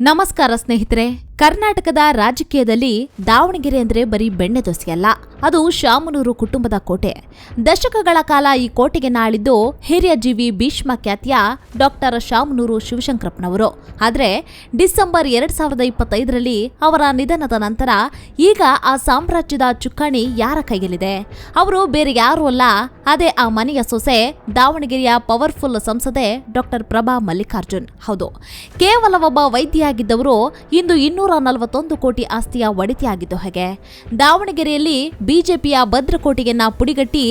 ನಮಸ್ಕಾರ ಸ್ನೇಹಿತರೆ. ಕರ್ನಾಟಕದ ರಾಜಕೀಯದಲ್ಲಿ ದಾವಣಗೆರೆ ಅಂದ್ರೆ ಬರೀ ಬೆಣ್ಣೆ ದೋಸೆಯಲ್ಲ ಅದು ಶಾಮನೂರು ಕುಟುಂಬದ ಕೋಟೆ. ದಶಕಗಳ ಕಾಲ ಈ ಕೋಟೆಗೆ ನಾಳಿದ್ದು ಹಿರಿಯ ಜೀವಿ ಭೀಷ್ಮ ಖ್ಯಾತಿಯ ಡಾಕ್ಟರ್ ಶಾಮನೂರು ಶಿವಶಂಕರಪ್ಪನವರು. ಆದರೆ ಡಿಸೆಂಬರ್ ಎರಡ್ ಸಾವಿರದ ಇಪ್ಪತ್ತೈದರಲ್ಲಿ ಅವರ ನಿಧನದ ನಂತರ ಈಗ ಆ ಸಾಮ್ರಾಜ್ಯದ ಚುಕ್ಕಾಣಿ ಯಾರ ಕೈಯಲ್ಲಿದೆ? ಅವರು ಬೇರೆ ಯಾರೂ ಅಲ್ಲ, ಅದೇ ಆ ಮನೆಯ ಸೊಸೆ ದಾವಣಗೆರೆಯ ಪವರ್ಫುಲ್ ಸಂಸದೆ ಡಾಕ್ಟರ್ ಪ್ರಭಾ ಮಲ್ಲಿಕಾರ್ಜುನ್. ಹೌದು, ಕೇವಲ ಒಬ್ಬ ವೈದ್ಯೆಯಾಗಿದ್ದವರು ಇಂದು ಇನ್ನೂರ ನಲವತ್ತೊಂದು ಕೋಟಿ ಆಸ್ತಿಯ ಒಡೆತಿಯಾಗಿದ್ದು ಹೇಗೆ? ದಾವಣಗೆರೆಯಲ್ಲಿ ಬಿಜೆಪಿಯ ಭದ್ರಕೋಟೆಯನ್ನ ಪುಡಿಗಟ್ಟಿ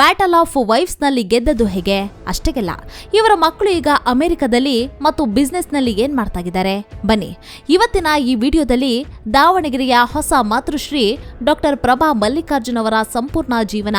ಬ್ಯಾಟಲ್ ಆಫ್ ವೈಫ್ಸ್ನಲ್ಲಿ ಗೆದ್ದದ್ದು ಹೇಗೆ? ಅಷ್ಟೇಗೆಲ್ಲ. ಇವರ ಮಕ್ಕಳು ಈಗ ಅಮೆರಿಕದಲ್ಲಿ ಮತ್ತು ಬಿಸ್ನೆಸ್ನಲ್ಲಿ ಏನ್ ಮಾಡ್ತಾ ಇದ್ದಾರೆ ಬನ್ನಿ. ಇವತ್ತಿನ ಈ ವಿಡಿಯೋದಲ್ಲಿ ದಾವಣಗೆರೆಯ ಹೊಸ ಮಾತೃಶ್ರೀ ಡಾಕ್ಟರ್ ಪ್ರಭಾ ಮಲ್ಲಿಕಾರ್ಜುನ್ ಅವರ ಸಂಪೂರ್ಣ ಜೀವನ,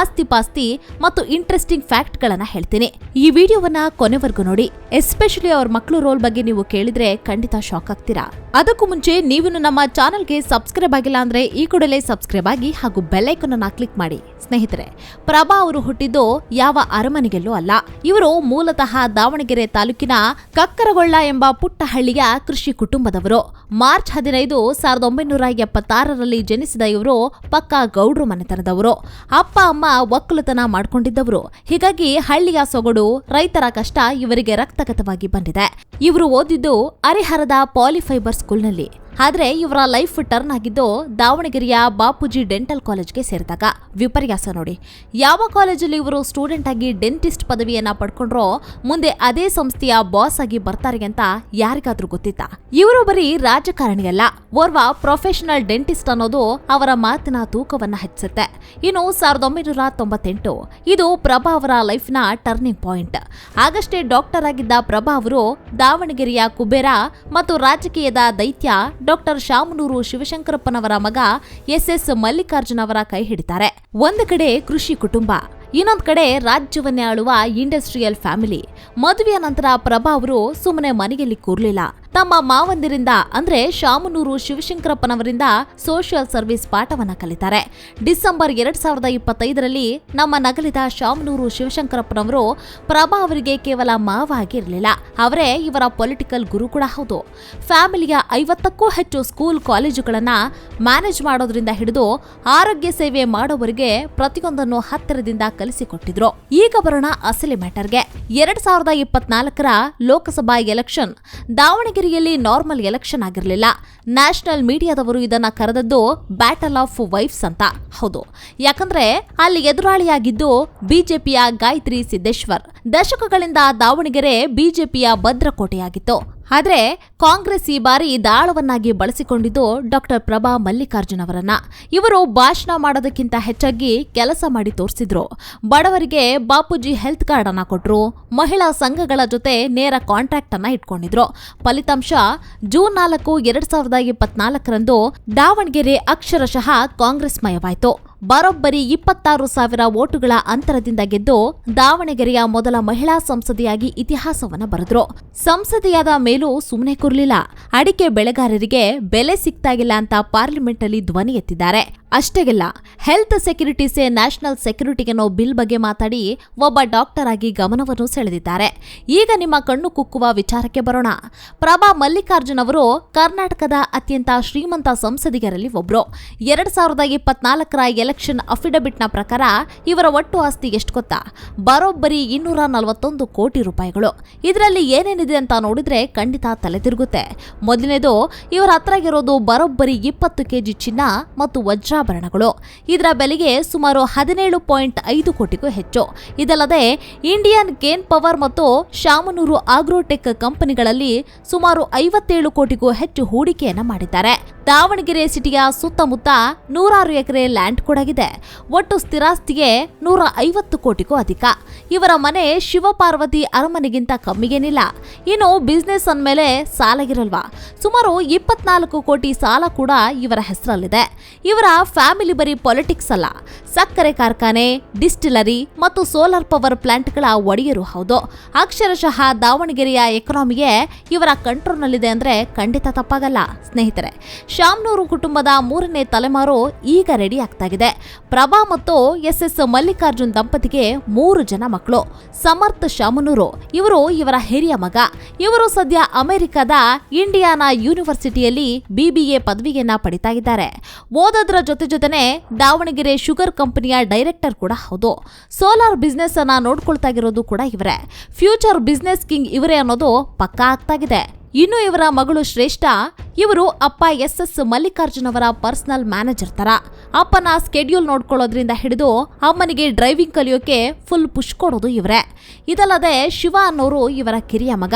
ಆಸ್ತಿಪಾಸ್ತಿ ಮತ್ತು ಇಂಟ್ರೆಸ್ಟಿಂಗ್ ಫ್ಯಾಕ್ಟ್ಗಳನ್ನ ಹೇಳ್ತೀನಿ. ಈ ವಿಡಿಯೋವನ್ನ ಕೊನೆವರೆಗೂ ನೋಡಿ. ಎಸ್ಪೆಷಲಿ ಅವ್ರ ಮಕ್ಕಳು ರೋಲ್ ಬಗ್ಗೆ ನೀವು ಕೇಳಿದ್ರೆ ಖಂಡಿತ ಶಾಕ್ ಆಗ್ತೀರಾ. ಅದಕ್ಕೂ ಮುಂಚೆ ನೀವು ನಮ್ಮ ಚಾನೆಲ್ಗೆ ಸಬ್ಸ್ಕ್ರೈಬ್ ಆಗಿಲ್ಲ ಅಂದ್ರೆ ಈ ಕೂಡಲೇ ಸಬ್ಸ್ಕ್ರೈಬ್ ಆಗಿ ಹಾಗೂ ಬೆಲ್ಲೈಕನ್ ಅನ್ನು ಕ್ಲಿಕ್ ಮಾಡಿ. ಸ್ನೇಹಿತರೆ, ಪ್ರಭಾ ಅವರು ಹುಟ್ಟಿದ್ದು ಯಾವ ಅರಮನೆಗೆಲ್ಲೂ ಅಲ್ಲ. ಇವರು ಮೂಲತಃ ದಾವಣಗೆರೆ ತಾಲೂಕಿನ ಕಕ್ಕರಗೊಳ್ಳ ಎಂಬ ಪುಟ್ಟ ಹಳ್ಳಿಯ ಕೃಷಿ ಕುಟುಂಬದವರು. ಮಾರ್ಚ್ ಹದಿನೈದು ಸಾವಿರದ ಒಂಬೈನೂರ ಎಪ್ಪತ್ತಾರರಲ್ಲಿ ಜನಿಸಿದ ಇವರು ಪಕ್ಕಾ ಗೌಡ್ರು ಮನೆತನದವರು. ಅಪ್ಪ, ಅಮ್ಮ ಒಕ್ಕಲುತನ ಮಾಡಿಕೊಂಡಿದ್ದವರು. ಹೀಗಾಗಿ ಹಳ್ಳಿಯ ಸೊಗಡು, ರೈತರ ಕಷ್ಟ ಇವರಿಗೆ ರಕ್ತಗತವಾಗಿ ಬಂದಿದೆ. ಇವರು ಓದಿದ್ದು ಅರಿಹರದ ಪಾಲಿಫೈಬರ್ ಸ್ಕೂಲ್ನಲ್ಲಿ. ಆದ್ರೆ ಇವರ ಲೈಫ್ ಟರ್ನ್ ಆಗಿದ್ದು ದಾವಣಗೆರೆಯ ಬಾಪೂಜಿ ಡೆಂಟಲ್ ಕಾಲೇಜ್ಗೆ ಸೇರಿದಾಗ. ವಿಪರ್ಯಾಸ ನೋಡಿ. ಯಾವ ಕಾಲೇಜಲ್ಲಿ ಇವರು ಸ್ಟೂಡೆಂಟ್ ಆಗಿ ಡೆಂಟಿಸ್ಟ್ ಪದವಿಯನ್ನ ಪಡ್ಕೊಂಡ್ರೋ ಮುಂದೆ ಅದೇ ಸಂಸ್ಥೆಯ ಬಾಸ್ ಆಗಿ ಬರ್ತಾರೆ ಅಂತ ಯಾರಿಗಾದ್ರೂ ಗೊತ್ತಿತ್ತಾ? ಇವರು ಬರೀ ರಾಜಕಾರಣಿಯಲ್ಲ ಓರ್ವ ಪ್ರೊಫೆಷನಲ್ ಡೆಂಟಿಸ್ಟ್ ಅನ್ನೋದು ಅವರ ಮಾತಿನ ತೂಕವನ್ನ ಹೆಚ್ಚಿಸುತ್ತೆ. ಇನ್ನು ಸಾವಿರದ ಒಂಬೈನೂರ ತೊಂಬತ್ತೆಂಟು ಇದು ಪ್ರಭಾ ಅವರ ಲೈಫ್ನ ಟರ್ನಿಂಗ್ ಪಾಯಿಂಟ್ ಆಗಷ್ಟೇ ಡಾಕ್ಟರ್ ಆಗಿದ್ದ ಪ್ರಭಾ ಅವರು ದಾವಣಗೆರೆಯ ಕುಬೇರ ಮತ್ತು ರಾಜಕೀಯದ ದೈತ್ಯ ಡಾಕ್ಟರ್ ಶಾಮನೂರು ಶಿವಶಂಕರಪ್ಪನವರ ಮಗ ಎಸ್ ಎಸ್ ಮಲ್ಲಿಕಾರ್ಜುನ್ ಅವರ ಕೈ ಹಿಡಿತಾರೆ. ಒಂದು ಕಡೆ ಕೃಷಿ ಕುಟುಂಬ, ಇನ್ನೊಂದು ಕಡೆ ರಾಜ್ಯವನ್ನೇ ಆಳುವ ಇಂಡಸ್ಟ್ರಿಯಲ್ ಫ್ಯಾಮಿಲಿ. ಮದುವೆಯ ನಂತರ ಪ್ರಭಾ ಅವರು ಸುಮ್ಮನೆ ಮನೆಯಲ್ಲಿ ಕೂರ್ಲಿಲ್ಲ. ತಮ್ಮ ಮಾವಂದಿರಿಂದ, ಅಂದ್ರೆ ಶಾಮನೂರು ಶಿವಶಂಕರಪ್ಪನವರಿಂದ ಸೋಷಿಯಲ್ ಸರ್ವಿಸ್ ಪಾಠವನ್ನ ಕಲಿತಾರೆ. ಡಿಸೆಂಬರ್ ಎರಡ್ ಸಾವಿರದ ಇಪ್ಪತ್ತೈದರಲ್ಲಿ ನಮ್ಮ ನಗಲಿದ ಶಾಮನೂರು ಶಿವಶಂಕರಪ್ಪನವರು ಪ್ರಭಾ ಅವರಿಗೆ ಕೇವಲ ಮಾವ ಆಗಿರಲಿಲ್ಲ ಅವರೇ ಇವರ ಪೊಲಿಟಿಕಲ್ ಗುರು ಕೂಡ ಹೌದು. ಫ್ಯಾಮಿಲಿಯ ಐವತ್ತಕ್ಕೂ ಹೆಚ್ಚು ಸ್ಕೂಲ್ ಕಾಲೇಜುಗಳನ್ನ ಮ್ಯಾನೇಜ್ ಮಾಡೋದ್ರಿಂದ ಹಿಡಿದು ಆರೋಗ್ಯ ಸೇವೆ ಮಾಡೋವರಿಗೆ ಪ್ರತಿಯೊಂದನ್ನು ಹತ್ತಿರದಿಂದ ಕಲಿಸಿಕೊಟ್ಟಿದ್ರು. ಈಗ ಬರೋಣ ಅಸಲಿ ಮ್ಯಾಟರ್ಗೆ. ಎರಡ್ ಸಾವಿರದ ಇಪ್ಪತ್ನಾಲ್ಕರ ಲೋಕಸಭಾ ಎಲೆಕ್ಷನ್ ದಾವಣಗೆರೆಯಲ್ಲಿ ನಾರ್ಮಲ್ ಎಲೆಕ್ಷನ್ ಆಗಿರಲಿಲ್ಲ. ನ್ಯಾಷನಲ್ ಮೀಡಿಯಾದವರು ಇದನ್ನ ಕರೆದದ್ದು ಬ್ಯಾಟಲ್ ಆಫ್ ವೈಫ್ಸ್ ಅಂತ. ಹೌದು. ಯಾಕಂದ್ರೆ ಅಲ್ಲಿ ಎದುರಾಳಿಯಾಗಿದ್ದು ಬಿಜೆಪಿಯ ಗಾಯತ್ರಿ ಸಿದ್ದೇಶ್ವರ್. ದಶಕಗಳಿಂದ ದಾವಣಗೆರೆ ಬಿಜೆಪಿಯ ಭದ್ರಕೋಟೆಯಾಗಿತ್ತು. ಆದ್ರೆ ಕಾಂಗ್ರೆಸ್ ಈ ಬಾರಿ ದಾಳವನ್ನಾಗಿ ಬಳಸಿಕೊಂಡಿದ್ದು ಡಾಕ್ಟರ್ ಪ್ರಭಾ ಮಲ್ಲಿಕಾರ್ಜುನ್ ಅವರನ್ನ. ಇವರು ಭಾಷಣ ಮಾಡೋದಕ್ಕಿಂತ ಹೆಚ್ಚಾಗಿ ಕೆಲಸ ಮಾಡಿ ತೋರಿಸಿದ್ರು. ಬಡವರಿಗೆ ಬಾಪೂಜಿ ಹೆಲ್ತ್ ಕಾರ್ಡ್ ಅನ್ನ ಕೊಟ್ಟರು ಮಹಿಳಾ ಸಂಘಗಳ ಜೊತೆ ನೇರ ಕಾಂಟ್ರಾಕ್ಟ್ ಅನ್ನ ಇಟ್ಕೊಂಡಿದ್ರು. ಫಲಿತಾಂಶ ಜೂನ್ ನಾಲ್ಕು, ಎರಡ್ ಸಾವಿರದ ಇಪ್ಪತ್ನಾಲ್ಕರಂದು ದಾವಣಗೆರೆ ಅಕ್ಷರಶಃ ಕಾಂಗ್ರೆಸ್ ಮಯವಾಯಿತು ಬರೋಬ್ಬರಿ ಇಪ್ಪತ್ತಾರು ಸಾವಿರ ಓಟುಗಳ ಅಂತರದಿಂದ ಗೆದ್ದು ದಾವಣಗೆರೆಯ ಮೊದಲ ಮಹಿಳಾ ಸಂಸದೆಯಾಗಿ ಇತಿಹಾಸವನ್ನ ಬರೆದ್ರು. ಸಂಸದೆಯಾದ ಮೇಲೂ ಸುಮ್ಮನೆ ಕೂರ್ಲಿಲ್ಲ. ಅಡಿಕೆ ಬೆಳೆಗಾರರಿಗೆ ಬೆಲೆ ಸಿಗ್ತಾಗಿಲ್ಲ ಅಂತ ಪಾರ್ಲಿಮೆಂಟ್ ಅಲ್ಲಿ ಧ್ವನಿ ಎತ್ತಿದ್ದಾರೆ. ಅಷ್ಟೇಗೆಲ್ಲ ಹೆಲ್ತ್ ಸೆಕ್ಯೂರಿಟೀಸೇ ನ್ಯಾಷನಲ್ ಸೆಕ್ಯೂರಿಟಿ ಅನ್ನೋ ಬಿಲ್ ಬಗ್ಗೆ ಮಾತಾಡಿ ಒಬ್ಬ ಡಾಕ್ಟರ್ ಆಗಿ ಗಮನವನ್ನು ಸೆಳೆದಿದ್ದಾರೆ. ಈಗ ನಿಮ್ಮ ಕಣ್ಣು ಕುಕ್ಕುವ ವಿಚಾರಕ್ಕೆ ಬರೋಣ. ಪ್ರಭಾ ಮಲ್ಲಿಕಾರ್ಜುನ್ ಅವರು ಕರ್ನಾಟಕದ ಅತ್ಯಂತ ಶ್ರೀಮಂತ ಸಂಸದಿಗರಲ್ಲಿ ಒಬ್ರು. ಎರಡ್ ಸಾವಿರದ ಇಪ್ಪತ್ನಾಲ್ಕರ ಎಲೆಕ್ಷನ್ ಅಫಿಡವಿಟ್ನ ಪ್ರಕಾರ ಇವರ ಒಟ್ಟು ಆಸ್ತಿ ಎಷ್ಟು ಗೊತ್ತಾ? ಬರೋಬ್ಬರಿ ಇನ್ನೂರ ನಲವತ್ತೊಂದು ಕೋಟಿ ರೂಪಾಯಿಗಳು. ಇದರಲ್ಲಿ ಏನೇನಿದೆ ಅಂತ ನೋಡಿದ್ರೆ ಖಂಡಿತ ತಲೆ ತಿರುಗುತ್ತೆ. ಮೊದಲನೇದು, ಇವರ ಹತ್ರ ಇರೋದು ಬರೋಬ್ಬರಿ ಇಪ್ಪತ್ತು ಕೆಜಿ ಚಿನ್ನ ಮತ್ತು ವಜ್ರಾಭರಣಗಳು. ಇದರ ಬೆಲೆಗೆ ಸುಮಾರು ಹದಿನೇಳು ಪಾಯಿಂಟ್ ಐದು ಕೋಟಿಗೂ ಹೆಚ್ಚು. ಇದಲ್ಲದೆ, ಇಂಡಿಯನ್ ಗೇನ್ ಪವರ್ ಮತ್ತು ಶಾಮನೂರು ಆಗ್ರೋಟೆಕ್ ಕಂಪನಿಗಳಲ್ಲಿ ಸುಮಾರು ಐವತ್ತೇಳು ಕೋಟಿಗೂ ಹೆಚ್ಚು ಹೂಡಿಕೆಯನ್ನು ಮಾಡಿದ್ದಾರೆ. ದಾವಣಗೆರೆ ಸಿಟಿಯ ಸುತ್ತಮುತ್ತ ನೂರಾರು ಎಕರೆ ಲ್ಯಾಂಡ್ ಕೊಡಗಿದೆ. ಒಟ್ಟು ಸ್ಥಿರಾಸ್ತಿಗೆ ನೂರ ಐವತ್ತು ಕೋಟಿಗೂ ಅಧಿಕ. ಇವರ ಮನೆ ಶಿವಪಾರ್ವತಿ ಅರಮನೆಗಿಂತ ಕಮ್ಮಿಗೇನಿಲ್ಲ. ಇನ್ನು ಬಿಸ್ನೆಸ್ ಅಂದಮೇಲೆ ಸಾಲ ಇರಲ್ವಾ ಸುಮಾರು ಇಪ್ಪತ್ನಾಲ್ಕು ಕೋಟಿ ಸಾಲ ಕೂಡ ಇವರ ಹೆಸರಲ್ಲಿದೆ. ಇವರ ಫ್ಯಾಮಿಲಿ ಬರೀ ಪೊಲಿಟಿಕ್ಸ್ ಅಲ್ಲ. ಸಕ್ಕರೆ ಕಾರ್ಖಾನೆ, ಡಿಸ್ಟಿಲರಿ ಮತ್ತು ಸೋಲಾರ್ ಪವರ್ ಪ್ಲಾಂಟ್ಗಳ ಒಡೆಯರು ಹೌದು. ಅಕ್ಷರಶಃ ದಾವಣಗೆರೆಯ ಎಕನಾಮಿಗೆ ಇವರ ಕಂಟ್ರೋಲ್ನಲ್ಲಿದೆ ಅಂದ್ರೆ ಖಂಡಿತ ತಪ್ಪಾಗಲ್ಲ. ಸ್ನೇಹಿತರೆ ಶಾಮ್ನೂರು ಕುಟುಂಬದ ಮೂರನೇ ತಲೆಮಾರು ಈಗ ರೆಡಿ ಆಗ್ತಾಗಿದೆ. ಪ್ರಭಾ ಮತ್ತು ಎಸ್ ಎಸ್ ಮಲ್ಲಿಕಾರ್ಜುನ್ ದಂಪತಿಗೆ ಮೂರು ಜನ ಮಕ್ಕಳು. ಸಮರ್ಥ ಶಾಮನೂರು ಇವರು ಇವರ ಹಿರಿಯ ಮಗ. ಇವರು ಸದ್ಯ ಅಮೆರಿಕದ ಇಂಡಿಯಾನಾ ಯೂನಿವರ್ಸಿಟಿಯಲ್ಲಿ ಬಿಬಿಎ ಪದವಿಯನ್ನ ಪಡಿತಾ ಇದ್ದಾರೆ. ಓದೋದ್ರ ಜೊತೆ ಜೊತೆನೆ ದಾವಣಗೆರೆ ಶುಗರ್ ಕಂಪನಿಯ ಡೈರೆಕ್ಟರ್ ಕೂಡ ಹೌದು. ಸೋಲಾರ್ ಬಿಸ್ನೆಸ್ ಅನ್ನ ನೋಡ್ಕೊಳ್ತಾ ಇರೋದು ಕೂಡ ಇವರೇ. ಫ್ಯೂಚರ್ ಬಿಸ್ನೆಸ್ ಕಿಂಗ್ ಇವರೇ ಅನ್ನೋದು ಪಕ್ಕಾ ಆಗ್ತಾಗಿದೆ ಇನ್ನು ಇವರ ಮಗಳು ಶ್ರೇಷ್ಠ, ಇವರು ಅಪ್ಪ ಎಸ್ ಎಸ್ ಮಲ್ಲಿಕಾರ್ಜುನ್ ಅವರ ಪರ್ಸನಲ್ ಮ್ಯಾನೇಜರ್ ತರ. ಅಪ್ಪನ ಸ್ಕೆಡ್ಯೂಲ್ ನೋಡ್ಕೊಳ್ಳೋದ್ರಿಂದ ಹಿಡಿದು ಅಮ್ಮನಿಗೆ ಡ್ರೈವಿಂಗ್ ಕಲಿಯೋಕೆ ಫುಲ್ ಪುಷ್ ಕೊಡೋದು ಇವರೇ. ಇದಲ್ಲದೆ ಶಿವ ಅನ್ನೋರು ಇವರ ಕಿರಿಯ ಮಗ.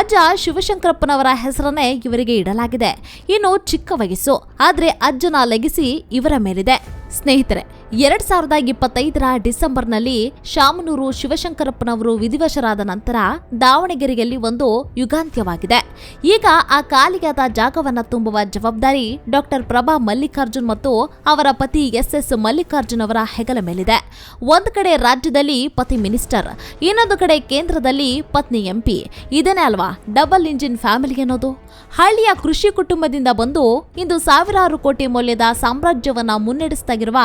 ಅಜ್ಜ ಶಿವಶಂಕರಪ್ಪನವರ ಹೆಸರನ್ನೇ ಇವರಿಗೆ ಇಡಲಾಗಿದೆ. ಇನ್ನು ಚಿಕ್ಕ ವಯಸ್ಸು, ಆದ್ರೆ ಅಜ್ಜನ ಲಗಿಸಿ ಇವರ ಮೇಲಿದೆ. ಸ್ನೇಹಿತರೆ ಎರಡ್ ಸಾವಿರದ ಇಪ್ಪತ್ತೈದರ ಡಿಸೆಂಬರ್ನಲ್ಲಿ ಶಾಮನೂರು ಶಿವಶಂಕರಪ್ಪನವರು ವಿಧಿವಶರಾದ ನಂತರ ದಾವಣಗೆರೆಯಲ್ಲಿ ಒಂದು ಯುಗಾಂತ್ಯವಾಗಿದೆ. ಈಗ ಆ ಖಾಲಿಯಾದ ಜಾಗವನ್ನ ತುಂಬುವ ಜವಾಬ್ದಾರಿ ಡಾಕ್ಟರ್ ಪ್ರಭಾ ಮಲ್ಲಿಕಾರ್ಜುನ್ ಮತ್ತು ಅವರ ಪತಿ ಎಸ್ ಎಸ್ ಮಲ್ಲಿಕಾರ್ಜುನ್ ಅವರ ಹೆಗಲ ಮೇಲಿದೆ. ಒಂದು ಕಡೆ ರಾಜ್ಯದಲ್ಲಿ ಪತಿ ಮಿನಿಸ್ಟರ್, ಇನ್ನೊಂದು ಕಡೆ ಕೇಂದ್ರದಲ್ಲಿ ಪತ್ನಿ ಎಂಪಿ ಇದನ್ನೇ ಅಲ್ವಾ ಡಬಲ್ ಇಂಜಿನ್ ಫ್ಯಾಮಿಲಿ ಅನ್ನೋದು? ಹಳ್ಳಿಯ ಕೃಷಿ ಕುಟುಂಬದಿಂದ ಬಂದು ಇಂದು ಸಾವಿರಾರು ಕೋಟಿ ಮೌಲ್ಯದ ಸಾಮ್ರಾಜ್ಯವನ್ನ ಮುನ್ನಡೆಸ್ತಾಗಿರುವ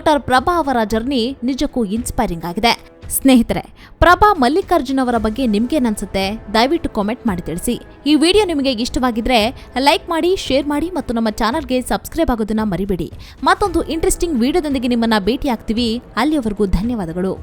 ಡಾಕ್ಟರ್ ಪ್ರಭಾ ಅವರ ಜರ್ನಿ ನಿಜಕ್ಕೂ ಇನ್ಸ್ಪೈರಿಂಗ್ ಆಗಿದೆ. ಸ್ನೇಹಿತರೆ, ಪ್ರಭಾ ಮಲ್ಲಿಕಾರ್ಜುನ್ ಅವರ ಬಗ್ಗೆ ನಿಮ್ಗೇನನ್ಸುತ್ತೆ ದಯವಿಟ್ಟು ಕಾಮೆಂಟ್ ಮಾಡಿ ತಿಳಿಸಿ. ಈ ವಿಡಿಯೋ ನಿಮಗೆ ಇಷ್ಟವಾಗಿದ್ರೆ ಲೈಕ್ ಮಾಡಿ ಶೇರ್ ಮಾಡಿ ಮತ್ತು ನಮ್ಮ ಚಾನಲ್ಗೆ ಸಬ್ಸ್ಕ್ರೈಬ್ ಆಗೋದನ್ನ ಮರಿಬೇಡಿ. ಮತ್ತೊಂದು ಇಂಟ್ರೆಸ್ಟಿಂಗ್ ವಿಡಿಯೋದೊಂದಿಗೆ ನಿಮ್ಮನ್ನ ಭೇಟಿ ಆಗ್ತೀವಿ ಅಲ್ಲಿಯವರೆಗೂ ಧನ್ಯವಾದಗಳು.